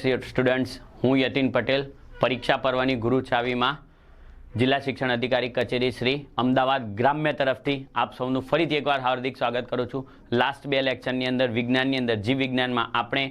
Students હું યતિન પટેલ, પરીક્ષા પર્વની ગુરુ ચાવીમાં જિલ્લા શિક્ષણ અધિકારી કચેરી શ્રી અમદાવાદ ગ્રામ્ય તરફથી આપ સૌનું ફરીથી એકવાર હાર્દિક સ્વાગત કરું છું. લાસ્ટ બે લેક્ચરની અંદર, વિજ્ઞાનની અંદર, જીવ વિજ્ઞાનમાં આપણે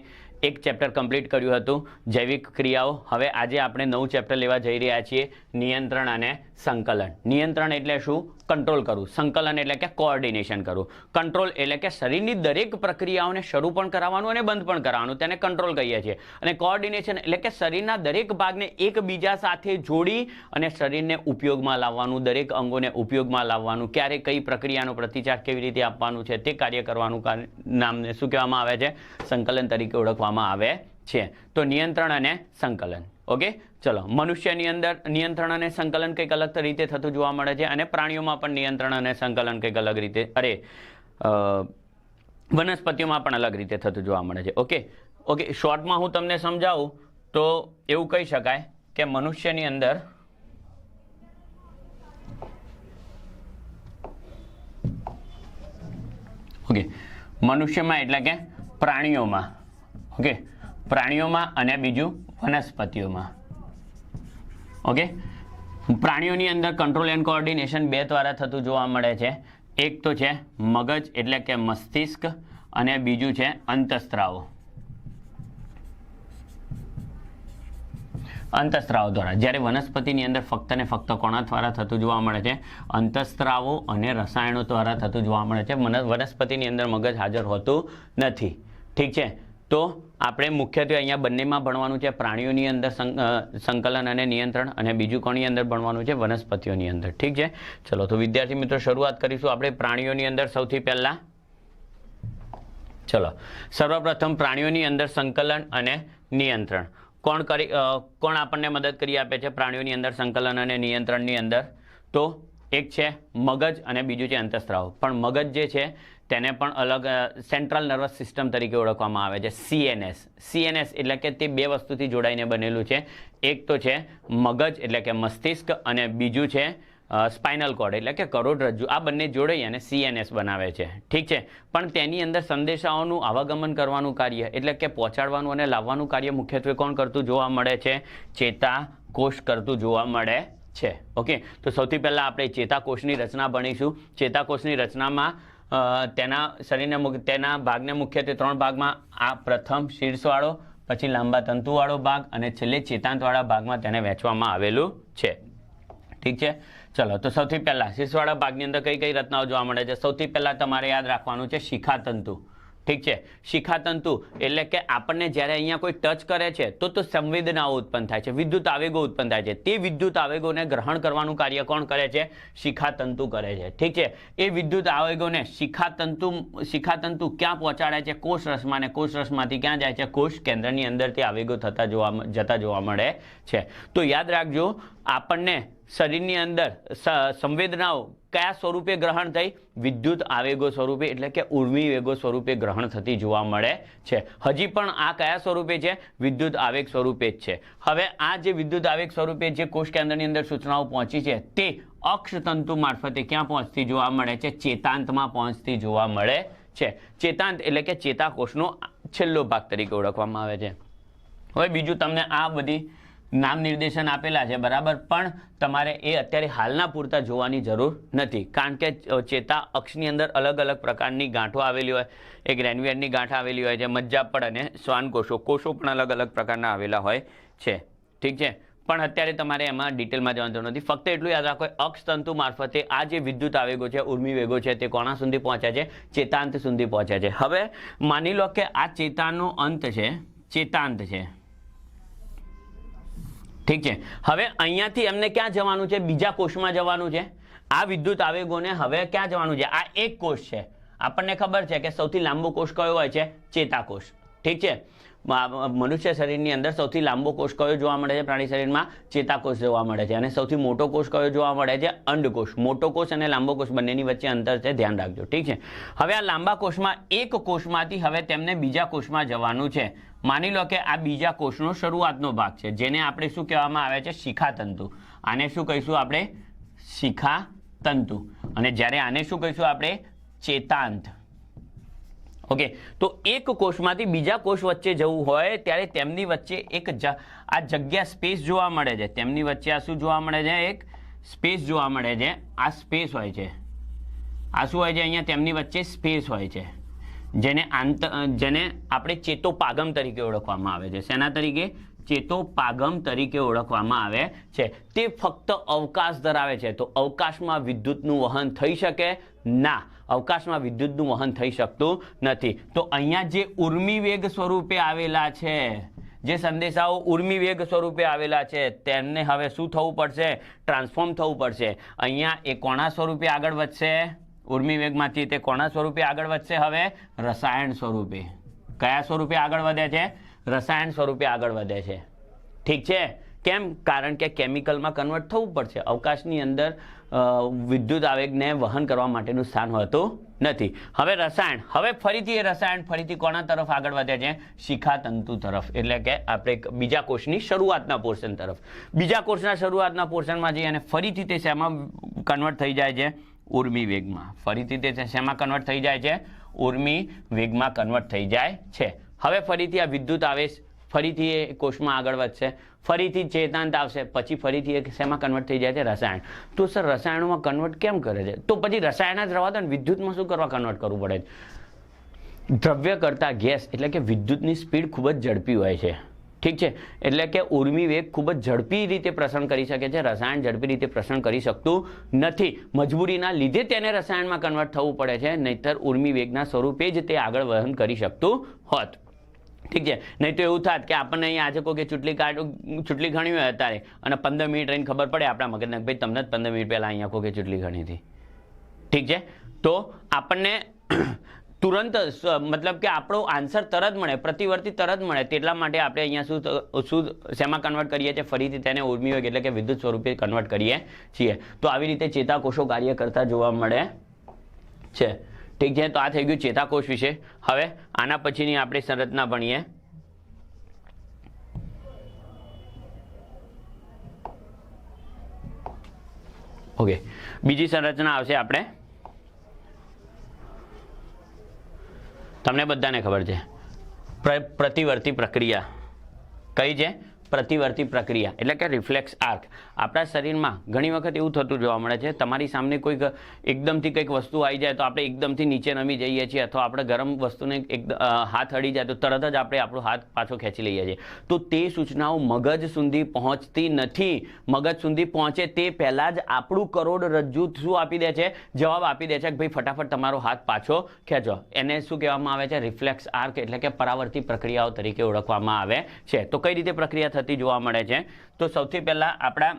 એક ચેપ્ટર કમ્પ્લીટ કર્યું હતું, જૈવિક ક્રિયાઓ. હવે આજે આપણે નવું ચેપ્ટર લેવા જઈ રહ્યા છીએ, નિયંત્રણ અને સંકલન. નિયંત્રણ એટલે શું? કંટ્રોલ કરવું. સંકલન એટલે કે કોઓર્ડિનેશન કરવું. કંટ્રોલ એટલે કે શરીરની દરેક પ્રક્રિયાઓને શરૂ પણ કરાવવાનું અને બંધ પણ કરાવવાનું. તેને કંટ્રોલ કહીએ છીએ. અને કોઓર્ડિનેશન એટલે કે શરીરના દરેક ભાગને એકબીજા સાથે જોડી અને શરીરને ઉપયોગમાં લાવવાનું, દરેક અંગોને ઉપયોગમાં લાવવાનું, ક્યારે કઈ પ્રક્રિયાનો પ્રતિચાર કેવી રીતે આપવાનું છે તે કાર્ય કરવાનું નામને શું કહેવામાં આવે છે? સંકલન તરીકે ઓળખવામાં આવે છે. તો નિયંત્રણ અને સંકલન. ઓકે? ચલો મનુષ્યની અંદર નિયંત્રણ અને સંકલન કંઈક અલગ રીતે થતું જોવા મળે છે અને પ્રાણીઓમાં પણ નિયંત્રણ અને સંકલન કંઈક અલગ રીતે, અરે વનસ્પતિઓમાં પણ અલગ રીતે થતું જોવા મળે છે. ઓકે? ઓકે, શોર્ટમાં હું તમને સમજાવું તો એવું કહી શકાય કે મનુષ્યની અંદર ઓકે, મનુષ્યમાં એટલે કે પ્રાણીઓમાં, ઓકે? પ્રાણીઓમાં અને બીજું વનસ્પતિઓમાં. ઓકે પ્રાણીઓની અંદર કંટ્રોલ એન્ડ કોઓર્ડિનેશન બે દ્વારા થતું જોવા મળે છે. એક તો છે મગજ એટલે કે મસ્તિષ્ક અને બીજું છે અંતસ્ત્રાવો. અંતસ્ત્રાવો દ્વારા. જ્યારે વનસ્પતિની અંદર ફક્ત ને ફક્ત કોણા દ્વારા થતું જોવા મળે છે, અંતસ્ત્રાવો અને રસાયણો દ્વારા થતું જોવા મળે છે. વન- વનસ્પતિની અંદર મગજ હાજર હોતું નથી. ઠીક છે? તો આપણે મુખ્યત્વે અહીંયા બંનેમાં ભણવાનું છે પ્રાણીઓની અંદર સંકલન અને નિયંત્રણ અને બીજું કોની અંદર ભણવાનું છે? વનસ્પતિઓની અંદર. ઠીક છે? ચલો, તો વિદ્યાર્થી મિત્રો, શરૂઆત કરીશું આપણે પ્રાણીઓની અંદર સૌથી પહેલાં. ચલો, સર્વપ્રથમ પ્રાણીઓની અંદર સંકલન અને નિયંત્રણ. કોણ કરી કોણ આપણને મદદ કરી આપે છે પ્રાણીઓની અંદર સંકલન અને નિયંત્રણની અંદર? તો એક છે મગજ અને બીજું છે અંતસ્ત્રાવ. પણ મગજ જે છે તેને પણ અલગ સેન્ટ્રલ નર્વસ સિસ્ટમ તરીકે ઓળખવામાં આવે છે સીએનએસ સીએનએસ એટલે કે તે બે વસ્તુથી જોડાઈને બનેલું છે. એક તો છે મગજ એટલે કે મસ્તિષ્ક અને બીજું છે સ્પાઇનલ કોર્ડ એટલે કે કરોડરજ્જુ આ બંને જોડાઈ અને સીએનએસ બનાવે છે. ઠીક છે? પણ તેની અંદર સંદેશાઓનું આવાગમન કરવાનું કાર્ય એટલે કે પહોંચાડવાનું અને લાવવાનું કાર્ય મુખ્યત્વે કોણ કરતું જોવા મળે છે? ચેતાકોષ કરતું જોવા મળે છે. ઓકે? તો સૌથી પહેલાં આપણે ચેતાકોષની રચના ભણીશું. ચેતાકોષની રચનામાં તેના શરીરને તેના ભાગને મુખ્યત્વે ત્રણ ભાગમાં, આ પ્રથમ શીર્ષવાળો, પછી લાંબા તંતુવાળો ભાગ અને છેલ્લે ચેતાંતવાળા ભાગમાં તેને વહેંચવામાં આવેલું છે. ઠીક છે? ચલો, તો સૌથી પહેલાં શીર્ષવાળા ભાગની અંદર કઈ કઈ રચનાઓ જોવા મળે છે? સૌથી પહેલાં તમારે યાદ રાખવાનું છે શિખાતંતુ. ઠીક છે? શિખાતંતુ, એટલે કે આપણને જ્યારે અહીંયા કોઈ ટચ કરે છે, તો તો સંવેદનાઓ ઉત્પન્ન થાય છે, વિદ્યુત આવેગો ઉત્પન્ન થાય છે. તે વિદ્યુત આવેગોને ગ્રહણ કરવાનું કાર્ય કોણ કરે છે? શિખાતંતુ કરે છે. ઠીક છે? એ વિદ્યુત આવેગોને શિખાતંતુ શિખાતંતુ ક્યાં પહોંચાડે છે? કોષ રસમાં અને કોષ રસમાંથી ક્યાં જાય છે? કોષ કેન્દ્રની અંદરથી આવેગો થતા જોવા જતા જોવા મળે છે. તો યાદ રાખજો આપણને શરીરની અંદર સંવેદનાઓ કયા સ્વરૂપે ગ્રહણ થઈ? વિદ્યુત આવેગો સ્વરૂપે, એટલે કે ઉર્મી વેગો સ્વરૂપે ગ્રહણ થતી જોવા મળે છે. હજી પણ આ કયા સ્વરૂપે છે? વિદ્યુત આવેગ સ્વરૂપે જ છે. હવે આ જે વિદ્યુત આવેગ સ્વરૂપે જે કોષ કેન્દ્રની અંદર સૂચનાઓ પહોંચી છે, તે અક્ષતંતુ મારફતે ક્યાં પહોંચતી જોવા મળે છે? ચેતાંતમાં પહોંચતી જોવા મળે છે. ચેતાંત એટલે કે ચેતાકોષનો છેલ્લો ભાગ તરીકે ઓળખવામાં આવે છે. હવે બીજું તમને આ બધી નામ નિર્દેશન આપેલા છે, બરાબર? પણ તમારે એ અત્યારે હાલના પૂરતા જોવાની જરૂર નથી. કારણ કે ચેતા અક્ષની અંદર અલગ અલગ પ્રકારની ગાંઠો આવેલી હોય. એક રેનવિયરની ગાંઠ આવેલી હોય છે મજ્જાપડ અને શ્વાન કોષો કોષો પણ અલગ અલગ પ્રકારના આવેલા હોય છે. ઠીક છે? પણ અત્યારે તમારે એમાં ડિટેલમાં જવાનું જરૂર નથી. ફક્ત એટલું યાદ રાખો, અક્ષતંતુ મારફતે આ જે વિદ્યુત આવેગો છે, ઉર્મી વેગો છે, તે કોના સુધી પહોંચ્યા છે? ચેતાંત સુધી પહોંચ્યા છે. હવે માની લો કે આ ચેતાનો અંત છે, ચેતાંત છે. ઠીક છે. હવે અહીંયાથી એમને ક્યાં જવાનું છે? બીજા કોષમાં જવાનું છે. આ વિદ્યુત આવેગોને હવે ક્યાં જવાનું છે? આ એક કોષ છે. આપણને ખબર છે કે સૌથી લાંબો કોષ કયો હોય છે? ચેતાકોષ. ઠીક છે? મનુષ્ય શરીરની અંદર સૌથી લાંબો કોષ કયો જોવા મળે છે? પ્રાણી શરીરમાં ચેતાકોષ જોવા મળે છે. અને સૌથી મોટો કોષ કયો જોવા મળે છે? અંડકોષ. મોટો કોષ અને લાંબો કોષ બંનેની વચ્ચે અંતર છે. ધ્યાન રાખજો. ઠીક છે? હવે આ લાંબા કોષમાં એક કોષમાંથી હવે તેમને બીજા કોષમાં જવાનું છે. માની લો કે આ બીજા કોષનો શરૂઆતનો ભાગ છે, જેને આપણે શું કહેવામાં આવે છે? શિખાતંતુ. આને શું કહીશું આપણે? શિખાતંતુ. અને જ્યારે આને શું કહીશું આપણે? ચેતાંત. ઓકે, તો એક કોષમાંથી બીજા કોષ વચ્ચે જવું હોય, ત્યારે તેમની વચ્ચે એક આ જગ્યા સ્પેસ જોવા મળે છે. તેમની વચ્ચે આ શું જોવા મળે છે? એક સ્પેસ જોવા મળે છે. આ સ્પેસ હોય છે. આ શું હોય છે? અહીંયા તેમની વચ્ચે સ્પેસ હોય છે. જેને આંત જેને આપણે ચેતોપાગમ તરીકે ઓળખવામાં આવે છે. શેના તરીકે? ચેતોપાગમ તરીકે ઓળખવામાં આવે છે. તે ફક્ત અવકાશ ધરાવે છે. તો અવકાશમાં વિદ્યુતનું વહન થઈ શકે? ના. અવકાશમાં વિદ્યુતનું વહન થઈ શકતું નથી. તો અહીંયા જે ઉર્મી વેગ સ્વરૂપે આવેલા છે, જે સંદેશાઓ ઉર્મી વેગ સ્વરૂપે આવેલા છે, તેમને હવે શું થવું પડશે? ટ્રાન્સફોર્મ થવું પડશે. અહીંયા એ કોણા સ્વરૂપે આગળ વધશે? ઉર્મી વેગમાંથી તે કોના સ્વરૂપે આગળ વધશે હવે? રસાયણ સ્વરૂપે. કયા સ્વરૂપે આગળ વધે છે? રસાયણ સ્વરૂપે આગળ વધે છે. ઠીક છે? કેમ? કારણ કે કેમિકલમાં કન્વર્ટ થવું પડશે. અવકાશની અંદર વિદ્યુત આવેગને વહન કરવા માટેનું સ્થાન હોતું નથી. હવે રસાયણ. હવે ફરીથી એ રસાયણ ફરીથી કોના તરફ આગળ વધે છે? શિખાતંતુ તરફ. એટલે કે આપણે બીજા કોષની શરૂઆતના પોર્શન તરફ. બીજા કોષના શરૂઆતના પોર્શનમાં જઈએ અને ફરીથી તે શેમાં કન્વર્ટ થઈ જાય છે? ઉર્મી વેગમાં. ફરીથી તે શેમાં કન્વર્ટ થઈ જાય છે? ઉર્મી વેગમાં કન્વર્ટ થઈ જાય છે. હવે ફરીથી આ વિદ્યુત આવેશ ફરીથી એ કોષમાં આગળ વધશે. ફરીથી ચેતાંત આવશે. પછી ફરીથી એ શેમાં કન્વર્ટ થઈ જાય છે? રસાયણ. તો સર, રસાયણોમાં કન્વર્ટ કેમ કરે છે? તો પછી રસાયણ જ રવા દો ને, વિદ્યુતમાં શું કરવા કન્વર્ટ કરવું પડે? દ્રવ્ય કરતા ગેસ એટલે કે વિદ્યુતની સ્પીડ ખૂબ જ ઝડપી હોય છે. ઠીક છે? એટલે કે ઉર્મી વેગ ખૂબ જ ઝડપી રીતે પ્રસરણ કરી શકે છે. રસાયણ ઝડપી રીતે પ્રસરણ કરી શકતું નથી. મજબૂરીના લીધે તેને રસાયણમાં કન્વર્ટ થવું પડે છે. નહીતર ઉર્મી વેગના સ્વરૂપે જ તે આગળ વહન કરી શકતું હોત. ઠીક છે? નહીં તો એવું થાત કે આપણને અહીંયા આજે કોઈ કે ચૂંટણી કાર્ડ, ચૂંટણી ઘણી હોય અત્યારે અને પંદર મિનિટ રહીને ખબર પડે આપણા મગજને ભાઈ તમને જ પંદર મિનિટ પહેલાં અહીંયા કોઈ કે ચૂંટણી ઘણી હતી. ઠીક છે? તો આપણને તુરંત મતલબ કે આપણો આન્સર તરત મળે, પ્રતિવર્તી તરત મળે, તેટલા માટે આપણે અહીંયા શું શું શેમાં કન્વર્ટ કરીએ છીએ? ફરીથી તેને ઉર્મી વેગ એટલે કે વિદ્યુત સ્વરૂપે કન્વર્ટ કરીએ છીએ. તો આવી રીતે ચેતાકોષો કાર્ય કરતા જોવા મળે છે. ઠીક છે, તો આ થઈ ગયું ચેતાકોષ વિશે. હવે આના પછીની આપણે સંરચના ભણીએ. ઓકે, બીજી સંરચના આવશે આપણે. તમને બધાને ખબર છે. પ્ર- પ્રતિવર્તી પ્રક્રિયા કઈ છે? પ્રતિવર્તી પ્રક્રિયા, એટલે કે રિફ્લેક્સ આર્ક આપણા શરીરમાં ઘણી વખત એવું થતું જોવા મળે છે, તમારી સામે કોઈક એકદમથી કંઈક વસ્તુ આવી જાય તો આપણે એકદમથી નીચે નમી જઈએ છીએ અથવા આપણે ગરમ વસ્તુને એક હાથ અડી જાય તો તરત જ આપણે આપણો હાથ પાછો ખેંચી લઈએ છીએ. તો તે સૂચનાઓ મગજ સુધી પહોંચતી નથી. મગજ સુધી પહોંચે તે પહેલાં જ આપણું કરોડરજ્જુ શું આપી દે છે? જવાબ આપી દે છે કે ભાઈ ફટાફટ તમારો હાથ પાછો ખેંચો. એને શું કહેવામાં આવે છે? રિફ્લેક્સ આર્ક એટલે કે પરાવર્તી પ્રક્રિયાઓ તરીકે ઓળખવામાં આવે છે. તો કઈ રીતે પ્રક્રિયા થતી જોવા મળે છે. તો સૌથી પહેલાં આપણા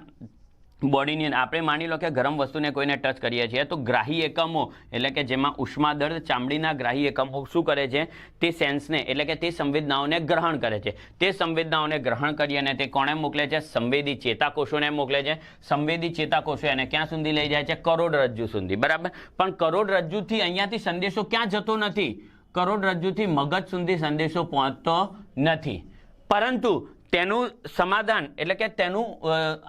બોડીની આપણે માની લો કે ગરમ વસ્તુને કોઈને ટચ કરીએ છીએ, તો ગ્રાહી એકમો, એટલે કે જેમાં ઉષ્માદર્દ ચામડીના ગ્રાહી એકમો શું કરે છે? તે સેન્સને, એટલે કે તે સંવેદનાઓને ગ્રહણ કરે છે. તે સંવેદનાઓને ગ્રહણ કરી અને તે કોણે મોકલે છે? સંવેદી ચેતાકોષોને મોકલે છે. સંવેદી ચેતાકોષો એને ક્યાં સુધી લઈ જાય છે? કરોડરજ્જુ સુધી, બરાબર? પણ કરોડરજ્જુથી અહીંયાથી સંદેશો ક્યાં જતો નથી? કરોડરજ્જુથી મગજ સુધી સંદેશો પહોંચતો નથી. પરંતુ તેનું સમાધાન, એટલે કે તેનું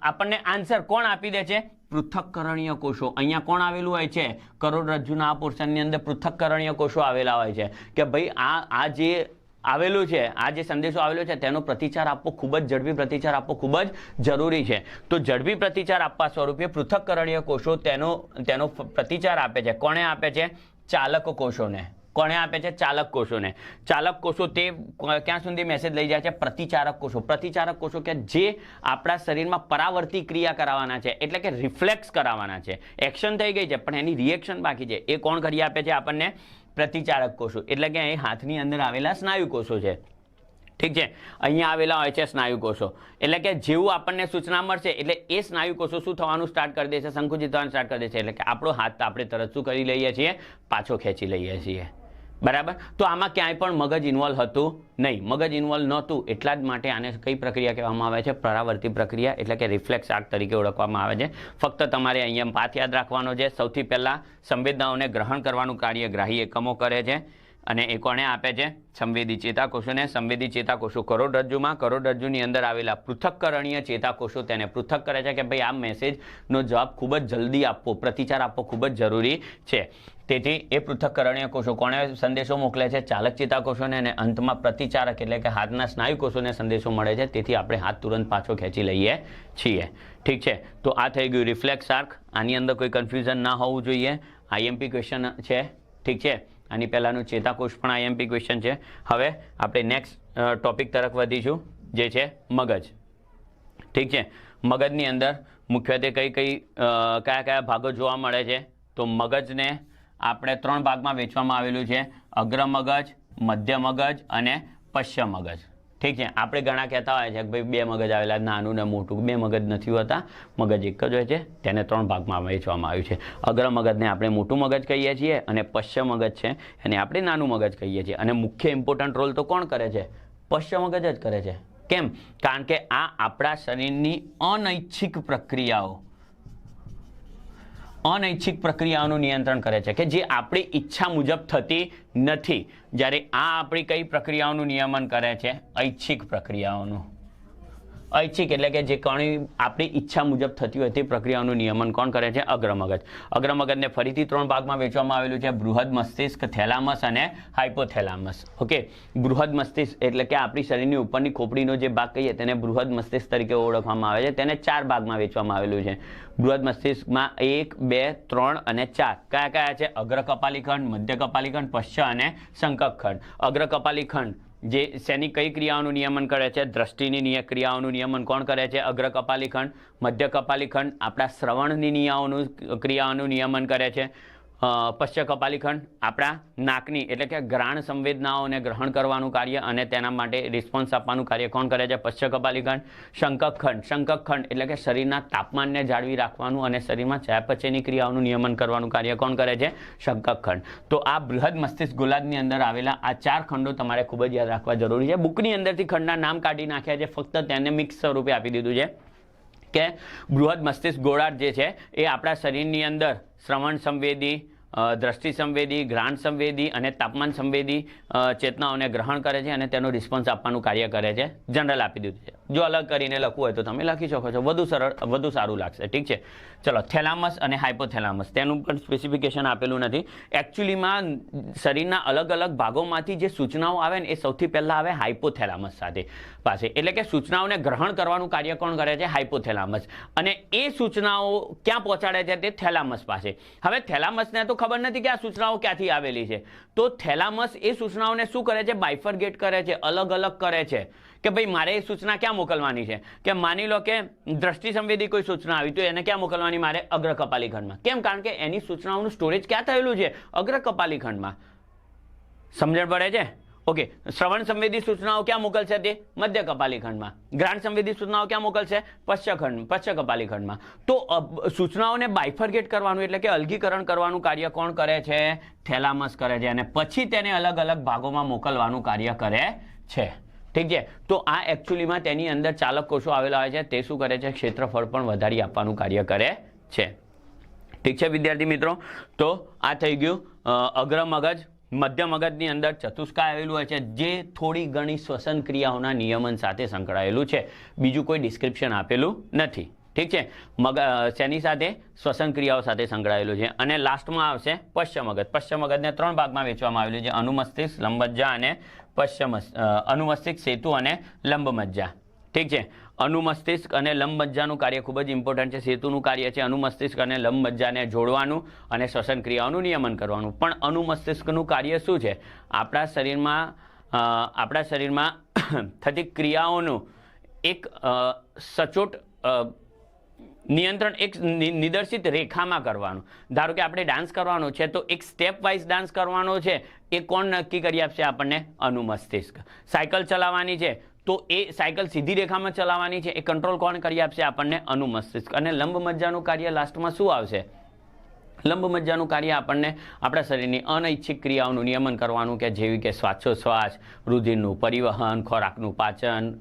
આપણને આન્સર કોણ આપી દે છે? પૃથક્કરણીય કોષો. અહીંયા કોણ આવેલું હોય છે? કરોડરજ્જુના આ પોર્શનની અંદર પૃથક્કરણીય કોષો આવેલા હોય છે. કે ભાઈ, આ આ જે આવેલું છે, આ જે સંદેશો આવેલો છે, તેનો પ્રતિચાર આપવો ખૂબ જ, ઝડપી પ્રતિચાર આપવો ખૂબ જ જરૂરી છે. તો ઝડપી પ્રતિચાર આપવા સ્વરૂપે પૃથક્કરણીય કોષો તેનો તેનો પ્રતિચાર આપે છે. કોણે આપે છે? ચાલક કોષોને. કોણે આપે છે ચાલક કોષોને? ચાલક કોષો તે ક્યાં સુધી મેસેજ લઈ જાય છે? પ્રતિચારક કોષો. પ્રતિચારક કોષો કે જે આપણા શરીરમાં પરાવર્તી ક્રિયા કરાવવાના છે, એટલે કે રિફ્લેક્સ કરાવવાના છે. એક્શન થઈ ગઈ છે, પણ એની રિએક્શન બાકી છે. એ કોણ કરી આપે છે આપણને? પ્રતિચારક કોષો. એટલે કે એ હાથની અંદર આવેલા સ્નાયુ કોષો છે. ઠીક છે? અહીંયા આવેલા હોય છે સ્નાયુ કોષો. એટલે કે જેવું આપણને સૂચના મળશે, એટલે એ સ્નાયુ કોષો શું થવાનું સ્ટાર્ટ કરી દેશે સંકુચિત થવાનું સ્ટાર્ટ કરી દેશે એટલે કે આપણો હાથ આપણે તરત શું કરી લઈએ છીએ? પાછો ખેંચી લઈએ છીએ. બરાબર? તો આમાં ક્યાંય પણ મગજ ઇન્વોલ્વ હતું નહીં. મગજ ઇન્વોલ્વ નહોતું. એટલા જ માટે આને કઈ પ્રક્રિયા કહેવામાં આવે છે? પરાવર્તી પ્રક્રિયા, એટલે કે રિફ્લેક્સ આર્ટ તરીકે ઓળખવામાં આવે છે. ફક્ત તમારે અહીંયા પાથ યાદ રાખવાનો છે. સૌથી પહેલાં સંવેદનાઓને ગ્રહણ કરવાનું કાર્ય ગ્રાહી એકમો કરે છે. અને એ કોણે આપે છે? સંવેદી ચેતાકોષોને સંવેદી ચેતાકોષો કરોડરજ્જુમાં કરોડરજ્જુની અંદર આવેલા પૃથક્કરણીય ચેતાકોષો તેને પૃથક કરે છે કે ભાઈ આ મેસેજનો જવાબ ખૂબ જ જલ્દી આપવો પ્રતિચાર આપવો ખૂબ જ જરૂરી છે. તેથી એ પૃથક્કરણીય કોષો કોણે સંદેશો મોકલે છે? ચાલક ચેતાકોષોને અને અંતમાં પ્રતિચારક એટલે કે હાથના સ્નાયુ કોષોને સંદેશો મળે છે. તેથી આપણે હાથ તુરંત પાછો ખેંચી લઈએ છીએ. ઠીક છે? તો આ થઈ ગયું રિફ્લેક્સ આર્ક. આની અંદર કોઈ કન્ફ્યુઝન ના હોવું જોઈએ. આઈએમપી ક્વેશ્ચન છે. ઠીક છે? આની પહેલાંનું ચેતાકોષ પણ આઈએમપી ક્વેશ્ચન છે. હવે આપણે નેક્સ્ટ ટોપિક તરફ વધીશું, જે છે મગજ. ઠીક છે? મગજની અંદર મુખ્યત્વે કઈ કઈ કયા કયા ભાગો જોવા મળે છે? તો મગજને આપણે ત્રણ ભાગમાં વેચવામાં આવેલું છે. અગ્ર મગજ, મધ્ય મગજ અને પશ્ચિમ મગજ. ઠીક છે. આપણે ઘણા કહેતા હોય છે કે ભાઈ બે મગજ આવેલા નાનું ને મોટું. બે મગજ નથી હોતા. મગજ એક જ હોય છે. તેને ત્રણ ભાગમાં વહેંચવામાં આવ્યું છે. અગ્ર મગજને આપણે મોટું મગજ કહીએ છીએ અને પશ્ચિમ મગજ છે એને આપણે નાનું મગજ કહીએ છીએ. અને મુખ્ય ઇમ્પોર્ટન્ટ રોલ તો કોણ કરે છે? પશ્ચિમ મગજ જ કરે છે. કેમ? કારણ કે આ આપણા શરીરની અનૈચ્છિક પ્રક્રિયાઓ અનૈચ્છિક પ્રક્રિયાઓનું નિયંત્રણ કરે છે કે જે આપણી ઈચ્છા મુજબ થતી નથી. જ્યારે આ આપણી કઈ પ્રક્રિયાઓનું નિયમન કરે છે? ઐચ્છિક પ્રક્રિયાઓનું. ઐચ્છિક એટલે કે જે કણી આપણી ઈચ્છા મુજબ થતી હોય તે પ્રક્રિયાઓનું નિયમન કોણ કરે છે? અગ્રમગજ. અગ્રમગજને ફરીથી ત્રણ ભાગમાં વેચવામાં આવેલું છે. બૃહદ મસ્તિષ્ક, થેલામસ અને હાઇપોથેલામસ ઓકે. બૃહદ મસ્તિષ્ક એટલે કે આપણી શરીરની ઉપરની ખોપડીનો જે ભાગ કહીએ તેને બૃહદ મસ્તિષ્ક તરીકે ઓળખવામાં આવે છે. તેને ચાર ભાગમાં વેચવામાં આવેલું છે. બૃહદ મસ્તિષ્કમાં એક, બે, ત્રણ અને ચાર. કયા કયા છે? અગ્ર કપાલી ખંડ મધ્ય કપાલી ખંડ પશ્ચ અને શંકક ખંડ અગ્ર કપાલી ખંડ જે શેની કઈ ક્રિયાઓનું નિયમન કરે છે? દ્રષ્ટિની નિય, ક્રિયાઓનું નિયમન કોણ કરે છે? અગ્ર કપાલી ખંડ, મધ્ય કપાલી ખંડ, આપણા શ્રવણની નિયાઓનું, ક્રિયાઓનું નિયમન કરે છે. પશ્ચ કપાલીખંડ આપણા નાકની એટલે કે ગ્રાણ સંવેદનાઓને ગ્રહણ કરવાનું કાર્ય અને તેના માટે રિસ્પોન્સ આપવાનું કાર્ય કોણ કરે છે? પશ્ચ કપાલીખંડ શંકકખંડ શંકક ખંડ. શંકક એટલે કે શરીરના તાપમાનને જાળવી રાખવાનું અને શરીરમાં ચયાપચયની ક્રિયાઓનું નિયમન કરવાનું કાર્ય કોણ કરે છે? શંકક ખંડ. તો આ બૃહદ મસ્તિષ્ક ગોલાદની અંદર આવેલા આ ચાર ખંડો તમારે ખૂબ જ યાદ રાખવા જરૂરી છે. બુકની અંદરથી ખંડના નામ કાઢી નાખ્યા છે. ફક્ત તેને મિક્સ સ્વરૂપે આપી દીધું છે કે બૃહદ મસ્તિષ્ક ગોળાર્ધ જે છે એ આપણા શરીરની અંદર શ્રવણ સંવેદી દ્રષ્ટિ સંવેદી ઘ્રાણ સંવેદી અને તાપમાન સંવેદી ચેતનાઓને ગ્રહણ કરે છે અને તેનો રિસ્પોન્સ આપવાનું કાર્ય કરે છે. જનરલ આપી દીધું છે. જો અલગ કરીને લખવું હોય તો તમે લખી શકો છો. વધુ સરળ, વધુ સારું લાગશે. ઠીક છે? ચલો, થેલામસ અને હાઇપોથેલામસ તેનું પણ સ્પેસિફિકેશન આપેલું નથી. એકચ્યુઅલીમાં શરીરના અલગ અલગ ભાગોમાંથી જે સૂચનાઓ આવે ને એ સૌથી પહેલાં આવે હાઇપોથેલામસ સાથે પાસે. એટલે કે સૂચનાઓને ગ્રહણ કરવાનું કાર્ય કોણ કરે છે? હાઇપોથેલામસ અને એ સૂચનાઓ ક્યાં પહોંચાડે છે? તે થેલામસ પાસે. હવે થેલામસને તો ખબર નથી કે આ સૂચનાઓ ક્યાંથી આવેલી છે. તો થેલામસ એ સૂચનાઓને શું કરે છે? બાયફરગેટ કરે છે, અલગ અલગ કરે છે. કે ભાઈ મારે એ સૂચના ક્યાં મોકલવાની છે? કે માની લો કે દ્રષ્ટિ સંવેદી કોઈ સૂચના આવી તો એને ક્યાં મોકલવાની મારે? અગ્ર કપાલી ખંડમાં. કેમ? કારણ કે એની સૂચનાઓનું સ્ટોરેજ ક્યાં થયેલું છે? અગ્ર કપાલી ખંડમાં. સમજણ પડે છે? ઓકે શ્રવણ સંવેદી સૂચનાઓ ક્યાં મોકલશે તે? મધ્ય કપાલી ખંડમાં. ગ્રાન્ડ સંવેદી સૂચનાઓ ક્યાં મોકલશે? પશ્ચખંડ પશ્ચ કપાલી ખંડમાં. તો સૂચનાઓને બાયફરગેટ કરવાનું એટલે કે અલગીકરણ કરવાનું કાર્ય કોણ કરે છે? થેલામસ કરે છે. અને પછી તેને અલગ અલગ ભાગોમાં મોકલવાનું કાર્ય કરે છે. ઠીક છે. તો આ એકચ્યુઅલીમાં તેની અંદર ચાલક કોષો આવેલા હોય છે. તે શું કરે છે? ક્ષેત્રફળ પણ વધારી આપવાનું કાર્ય કરે છે. ઠીક છે વિદ્યાર્થી મિત્રો? તો આ થઈ ગયું અગ્ર મગજ. મધ્ય મગજની અંદર ચતુષ્કાય આવેલું હોય છે, જે થોડી ઘણી શ્વસન ક્રિયાઓના નિયમન સાથે સંકળાયેલું છે. બીજું કોઈ ડિસ્ક્રિપ્શન આપેલું નથી. ઠીક છે? મગ શેની સાથે? શ્વસન ક્રિયાઓ સાથે સંકળાયેલું છે. અને લાસ્ટમાં આવશે પશ્ચમગજ પશ્ચમગજને ત્રણ ભાગમાં વેચવામાં આવેલું છે. અનુમસ્તિષ્ક, લંબજ્જા અને પશ્ચિમ અનુમસ્તિષ્ક, સેતુ અને લંબમજ્જા. ઠીક છે? અનુમસ્તિષ્ક અને લંબમજ્જાનું કાર્ય ખૂબ જ ઇમ્પોર્ટન્ટ છે. સેતુનું કાર્ય છે અનુમસ્તિષ્ક અને લંબમજ્જાને જોડવાનું અને શ્વસન ક્રિયાઓનું નિયમન કરવાનું. પણ અનુમસ્તિષ્કનું કાર્ય શું છે? આપણા શરીરમાં આપણા શરીરમાં થતી ક્રિયાઓનું એક સચોટ નિયંત્રણ એક નિદર્શિત રેખામાં કરવાનું. ધારો કે આપણે ડાન્સ કરવાનો છે, તો એક સ્ટેપ વાઇઝ ડાન્સ કરવાનો છે, એ કોણ નક્કી કરી આપશે આપણને? અનુમસ્તિષ્ક સાયકલ ચલાવવાની છે, તો એ સાયકલ સીધી રેખામાં ચલાવવાની છે, એ કંટ્રોલ કોણ કરી આપશે આપણને? અનુમસ્તિષ્ક અને લંબ મજ્જાનું કાર્ય લાસ્ટમાં શું આવશે? લંબ મજ્જાનું કાર્ય આપણને આપણા શરીરની અનૈચ્છિક ક્રિયાઓનું નિયમન કરવાનું કે જેવી કે શ્વાસોશ્વાસ, રુધિરનું પરિવહન, ખોરાકનું પાચન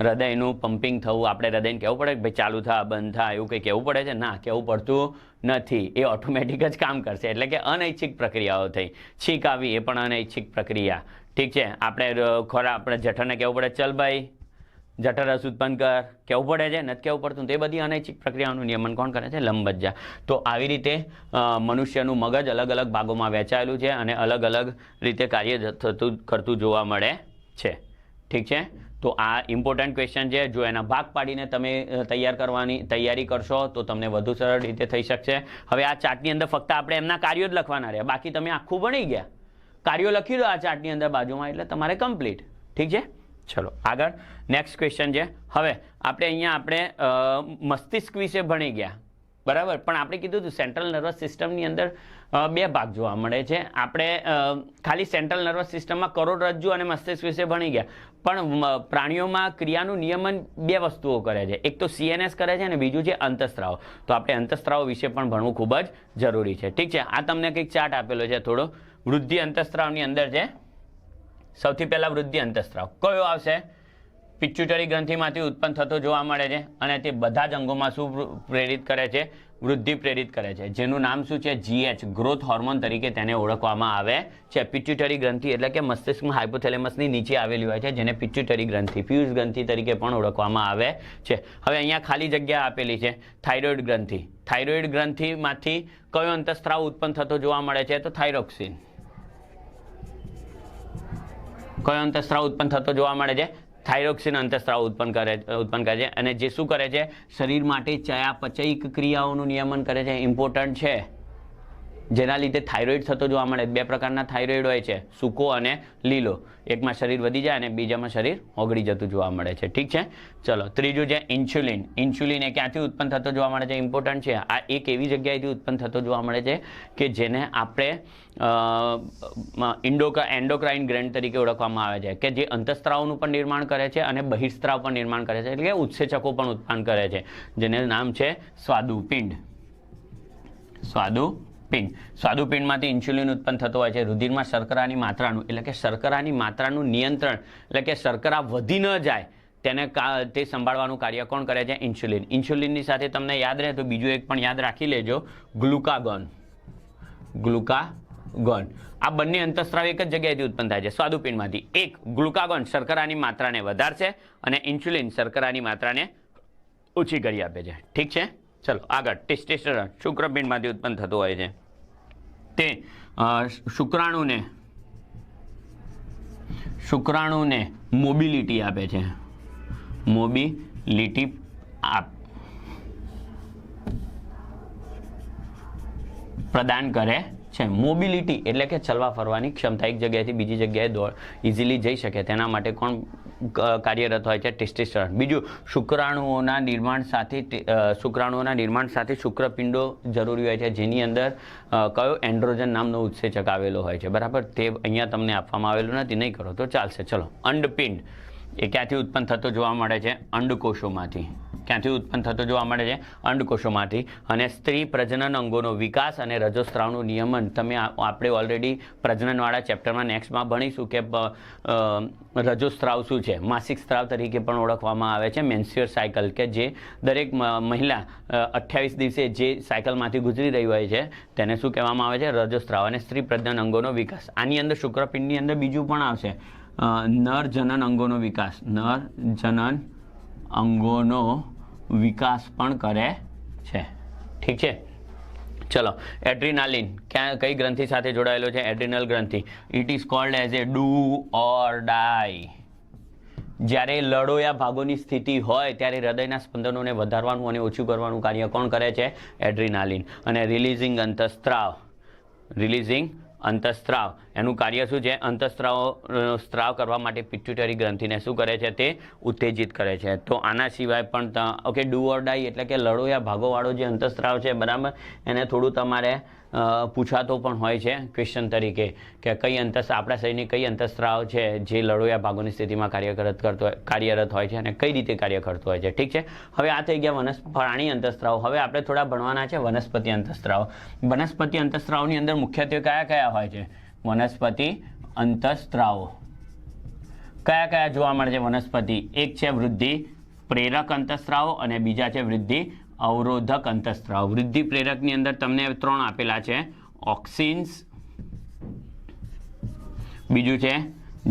હૃદયનું પમ્પિંગ થવું. આપણે હૃદયને કહેવું પડે કે ભાઈ ચાલુ થા, બંધ થા, એવું કંઈ કહેવું પડે છે? ના, કહેવું પડતું નથી. એ ઓટોમેટિક જ કામ કરશે. એટલે કે અનૈચ્છિક પ્રક્રિયાઓ થઈ. છીંક આવી એ પણ અનૈચ્છિક પ્રક્રિયા. ઠીક છે? આપણે ખોરાક આપણે જઠરને કહેવું પડે, ચલ ભાઈ જઠર રસ ઉત્પન્ન કર કેવું પડે છે, નથી કેવું પડતું, તે બધી અનૈચ્છિક પ્રક્રિયાઓનું નિયમન કોણ કરે છે? લંબજ્જા. તો આવી રીતે મનુષ્યનું મગજ અલગ અલગ ભાગોમાં વહેંચાયેલું છે અને અલગ અલગ રીતે કાર્ય થતું, કરતું જોવા મળે છે. ઠીક છે? તો આ ઇમ્પોર્ટન્ટ ક્વેશ્ચન છે. જો એના ભાગ પાડીને તમે તૈયાર કરવાની, તૈયારી કરશો, તો તમને વધુ સરળ રીતે થઈ શકશે. હવે આ ચાર્ટની અંદર ફક્ત આપણે એમના કાર્યો જ લખવાના રહ્યા. બાકી તમે આખું ભણી ગયા. કાર્યો લખી દો આ ચાર્ટની અંદર બાજુમાં, એટલે તમારે કમ્પ્લીટ ઠીક છે? ચલો, આગળ નેક્સ્ટ ક્વેશ્ચન છે. હવે આપણે અહીંયા આપણે મસ્તિષ્ક વિશે ભણી ગયા. બરાબર? પણ આપણે કીધું હતું સેન્ટ્રલ નર્વસ સિસ્ટમની અંદર બે ભાગ જોવા મળે છે. આપણે ખાલી સેન્ટ્રલ નર્વસ સિસ્ટમમાં કરોડરજ્જુ અને મસ્તિષ્ક વિશે ભણી ગયા. પણ પ્રાણીઓમાં ક્રિયાનું નિયમન બે વસ્તુઓ કરે છે. એક તો સીએનએસ કરે છે અને બીજું છે અંતસ્ત્રાવ. તો આપણે અંતસ્ત્રાવ વિશે પણ ભણવું ખૂબ જ જરૂરી છે. ઠીક છે? આ તમને કંઈક ચાર્ટ આપેલો છે થોડો. વૃદ્ધિ અંતસ્ત્રાવની અંદર છે. સૌથી પહેલાં વૃદ્ધિ અંતસ્ત્રાવ. કયો આવશે? પિચ્યુટરી ગ્રંથિમાંથી ઉત્પન્ન થતો જોવા મળે છે અને તે બધા જ અંગોમાં શું પ્રેરિત કરે છે? વૃદ્ધિ પ્રેરિત કરે છે. જેનું નામ શું છે? જીએચ ગ્રોથ હોર્મોન તરીકે તેને ઓળખવામાં આવે છે. પિચ્યુટરી ગ્રંથિ એટલે કે મસ્તિષ્કમાં હાઇપોથેલેમસની નીચે આવેલી હોય છે, જેને પિચ્યુટરી ગ્રંથિ, પિયુષ ગ્રંથિ તરીકે પણ ઓળખવામાં આવે છે. હવે અહીંયા ખાલી જગ્યા આપેલી છે થાઇરોઇડ ગ્રંથિ. થાઇરોઇડ ગ્રંથિમાંથી કયો અંતસ્ત્રાવ ઉત્પન્ન થતો જોવા મળે છે? તો થાઇરોક્સિન કયો અંતસ્ત્રાવ ઉત્પન્ન થતો જોવા મળે છે? થાઇરોક્સિન અંતસ્ત્રાવ ઉત્પન્ન કરે ઉત્પન્ન કરે છે. અને જે શું કરે છે? શરીર માટે ચયાપચયિક ક્રિયાઓનું નિયમન કરે છે. ઇમ્પોર્ટન્ટ છે. જેના લીધે થાઇરોઇડ થતો જોવા મળે. બે પ્રકારના થાઇરોઇડ હોય છે, સૂકો અને લીલો. એકમાં શરીર વધી જાય અને બીજામાં શરીર ઓગળી જતું જોવા મળે છે. ઠીક છે? ચલો, ત્રીજું છે ઇન્સ્યુલિન. ઇન્સ્યુલિન એ ક્યાંથી ઉત્પન્ન થતો જોવા મળે છે? ઇમ્પોર્ટન્ટ છે. આ એક એવી જગ્યાએથી ઉત્પન્ન થતો જોવા મળે છે કે જેને આપણે ઇન્ડોકા, એન્ડોક્રાઇન ગ્રેન્ડ તરીકે ઓળખવામાં આવે છે, કે જે અંતસ્ત્રાવનું પણ નિર્માણ કરે છે અને બહિસ્ત્રાવ પણ નિર્માણ કરે છે, એટલે કે ઉત્સેચકો પણ ઉત્પન્ન કરે છે, જેનું નામ છે સ્વાદુપિંડ. સ્વાદુપિંડ સ્વાદુપિંડમાંથી ઇન્સ્યુલિન ઉત્પન્ન થતો હોય છે. રુધિરમાં શર્કરાની માત્રાનું, એટલે કે શર્કરાની માત્રાનું નિયંત્રણ, એટલે કે શર્કરા વધી ન જાય, તેને તે સંભાળવાનું કાર્ય કોણ કરે છે? ઇન્સ્યુલિન. ઇન્સ્યુલિનની સાથે તમને યાદ રહે તો બીજું એક પણ યાદ રાખી લેજો. ગ્લુકાગોન. ગ્લુકાગોન. આ બંને અંતસ્ત્રાવ એક જ જગ્યાએથી ઉત્પન્ન થાય છે. સ્વાદુપિંડમાંથી એક, ગ્લુકાગોન શર્કરાની માત્રાને વધારશે અને ઇન્સ્યુલિન શર્કરાની માત્રાને ઓછી કરી આપે છે. ઠીક છે? ચલો આગળ. ટેસ્ટેસ્ટરોન શુક્રપિંડમાંથી ઉત્પન્ન થતું હોય છે. તે શુક્રાણુને શુક્રાણુને મોબિલિટી આપે છે. મોબિલિટી આપ. પ્રદાન કરે છે. મોબિલિટી એટલે કે ચલવા ફરવાની ક્ષમતા એક જગ્યાએથી બીજી જગ્યાએ દોડ ઇઝીલી જઈ શકે. તેના માટે કોણ કાર્યરત હોય છે ટેસ્ટેસ્ટરોન. બીજું, શુક્રાણુઓના નિર્માણ સાથે શુક્રાણુઓના નિર્માણ સાથે શુક્રપિંડો જરૂરી હોય છે, જેની અંદર કયો એન્ડ્રોજન નામનો ઉત્સેચક આવેલો હોય છે. બરાબર? તે અહીંયા તમને આપવામાં આવેલું નથી, નહીં કરો તો ચાલશે. ચલો, અંડપિંડ. એ ક્યાંથી ઉત્પન્ન થતો જોવા મળે છે? અંડકોષોમાંથી. ક્યાંથી ઉત્પન્ન થતો જોવા મળે છે? અંડકોષોમાંથી. અને સ્ત્રી પ્રજનન અંગોનો વિકાસ અને રજોસ્ત્રાવનું નિયમન. તમે આપણે ઓલરેડી પ્રજનનવાળા ચેપ્ટરમાં નેક્સ્ટમાં ભણીશું કે રજોસ્ત્રાવ શું છે? માસિક સ્ત્રાવ તરીકે પણ ઓળખવામાં આવે છે. મેન્સ્યુઅર સાયકલ કે જે દરેક મહિલા અઠ્યાવીસ દિવસે જે સાયકલમાંથી ગુજરી રહી હોય છે, તેને શું કહેવામાં આવે છે? રજોસ્ત્રાવ અને સ્ત્રી પ્રજનન અંગોનો વિકાસ. આની અંદર શુક્રપિંડની અંદર બીજું પણ આવશે. નર જનન અંગોનો વિકાસ. નર જનન અંગોનો વિકાસ પણ કરે છે. ઠીક છે? ચલો, એડ્રિનાલિન ક્યાં, કઈ ગ્રંથિ સાથે જોડાયેલો છે? Adrenal ગ્રંથિ. It is called as a do or die જ્યારે લડોયા ભાગોની સ્થિતિ હોય, ત્યારે હૃદયના સ્પંદનોને વધારવાનું અને ઓછું કરવાનું કાર્ય કોણ કરે છે? એડ્રિનાલિન. અને રિલીઝિંગ અંતસ્ત્રાવ. રિલીઝિંગ અંતસ્ત્રાવ. એનું કાર્ય શું છે? અંતઃસ્ત્રાવ સ્ત્રાવ કરવા માટે પિટ્યુટરી ગ્રંથિને શું કરે છે તે ઉત્તેજિત કરે છે. તો આના સિવાય પણ ઓકે ડુ ઓર ડાઈ એટલે કે લડોયા ભાગોવાળો જે અંતઃસ્ત્રાવ છે, બરાબર? એને થોડું તમારે પૂછાતો પણ હોય છે ક્વેશ્ચન તરીકે કે કઈ અંતસ, આપણા શરીરની કઈ અંતઃસ્ત્રાવ છે જે લડોયા ભાગોની સ્થિતિમાં કાર્યરત કરતો, કાર્યરત હોય છે અને કઈ રીતે કાર્ય કરતો હોય છે. ઠીક છે? હવે આ થઈ ગયા વનસ્પ પ્રાણી અંતઃસ્ત્રાવ. હવે આપણે થોડા ભણવાના છે વનસ્પતિ અંતઃસ્ત્રાવ. વનસ્પતિ અંતઃસ્ત્રાવની અંદર મુખ્યત્વે કયા કયા હોય છે? વનસ્પતિ અંતઃસ્ત્રાવો. કયા કયા જોવા મળે છે વનસ્પતિ? એક છે વૃદ્ધિ, પ્રેરક અંતઃસ્ત્રાવો અને બીજા છે વૃદ્ધિ, અવરોધક અંતઃસ્ત્રાવ. વૃદ્ધિ પ્રેરકની અંદર તમને ત્રણ આપેલા છે. ઓક્સિન્સ, બીજું છે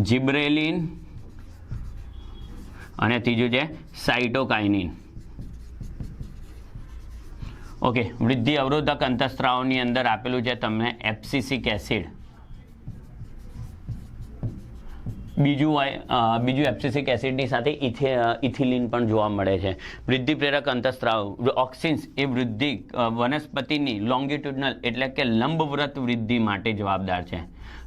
જીબ્રેલિન અને ત્રીજું છે સાઇટોકાઇનિન ઓકે, વૃદ્ધિ અવરોધક અંતઃસ્ત્રાવની અંદર આપેલું છે તમને એપ્સિસિક એસિડ. બીજું બીજું એપ્સિસિક એસિડની સાથે ઇથે ઇથિલિન પણ જોવા મળે છે. વૃદ્ધિ પ્રેરક અંતઃસ્ત્રાવ ઓક્સિન્સ એ વૃદ્ધિ વનસ્પતિની લોંગિટ્યુડનલ એટલે કે લંબવ્રત વૃદ્ધિ માટે જવાબદાર છે.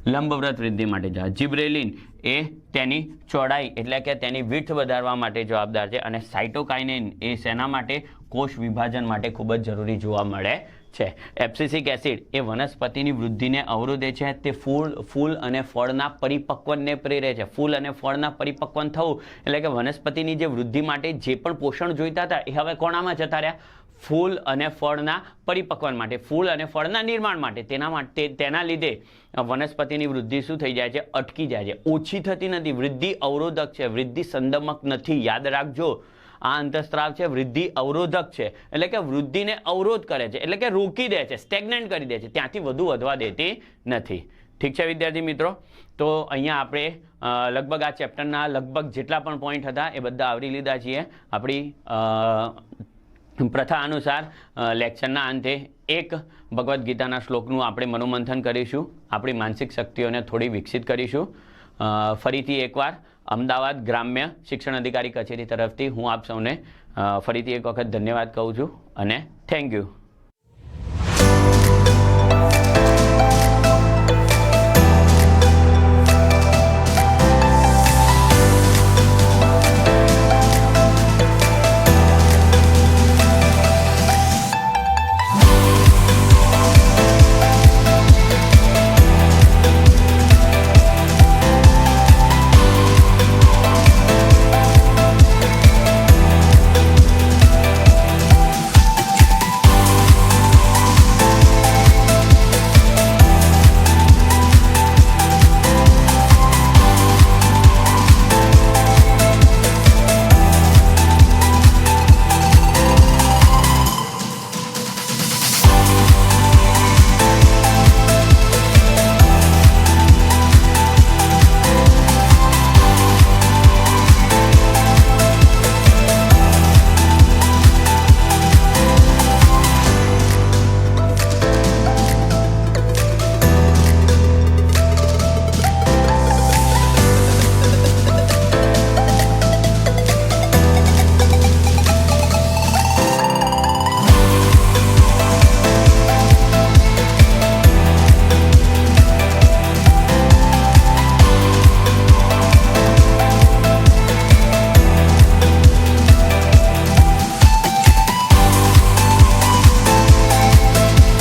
લંબવ્રત વૃદ્ધિ માટે જવાબ, જીબ્રેલિન એ તેની ચોડાઈ એટલે કે તેની વીઠ વધારવા માટે જવાબદાર છે અને સાઇટોકાઇનેન એ શેના માટે કોષ વિભાજન માટે ખૂબ જ જરૂરી જોવા મળે છે. એપ્સિસિક એસિડ એ વનસ્પતિની વૃદ્ધિને અવરોધે છે. તે ફૂલ ફૂલ અને ફળના પરિપક્વનને પ્રેરે છે. ફૂલ અને ફળના પરિપક્વન થવું એટલે કે વનસ્પતિની જે વૃદ્ધિ માટે જે પણ પોષણ જોઈતા હતા એ હવે કોણામાં જતા રહ્યા? ફૂલ અને ફળના પરિપક્વન માટે. ફૂલ અને ફળના નિર્માણ માટે. તેના માટે તેના લીધે વનસ્પતિની વૃદ્ધિ શું થઈ જાય છે? અટકી જાય છે. ઓછી થતી નથી. વૃદ્ધિ અવરોધક છે. વૃદ્ધિ સંદમક નથી. યાદ રાખજો. આ અંતઃસ્ત્રાવ છે, વૃદ્ધિ અવરોધક છે. એટલે કે વૃદ્ધિને અવરોધ કરે છે, એટલે કે રોકી દે છે સ્ટેગ્નન્ટ કરી દે છે. ત્યાંથી વધુ વધવા દેતી નથી. ઠીક છે વિદ્યાર્થી મિત્રો? તો અહીંયા આપણે લગભગ આ ચેપ્ટરના લગભગ જેટલા પણ પોઈન્ટ હતા એ બધા આવરી લીધા છીએ. આપણી પ્રથા અનુસાર લેક્ચરના અંતે એક ભગવદ્ ગીતાના શ્લોકનું આપણે મનોમંથન કરીશું. આપણી માનસિક શક્તિઓને થોડી વિકસિત કરીશું. ફરીથી એકવાર અમદાવાદ ગ્રામ્ય શિક્ષણ અધિકારી કચેરી તરફથી હું આપ સૌને ફરીથી એક વખત ધન્યવાદ કહું છું અને થેન્ક યુ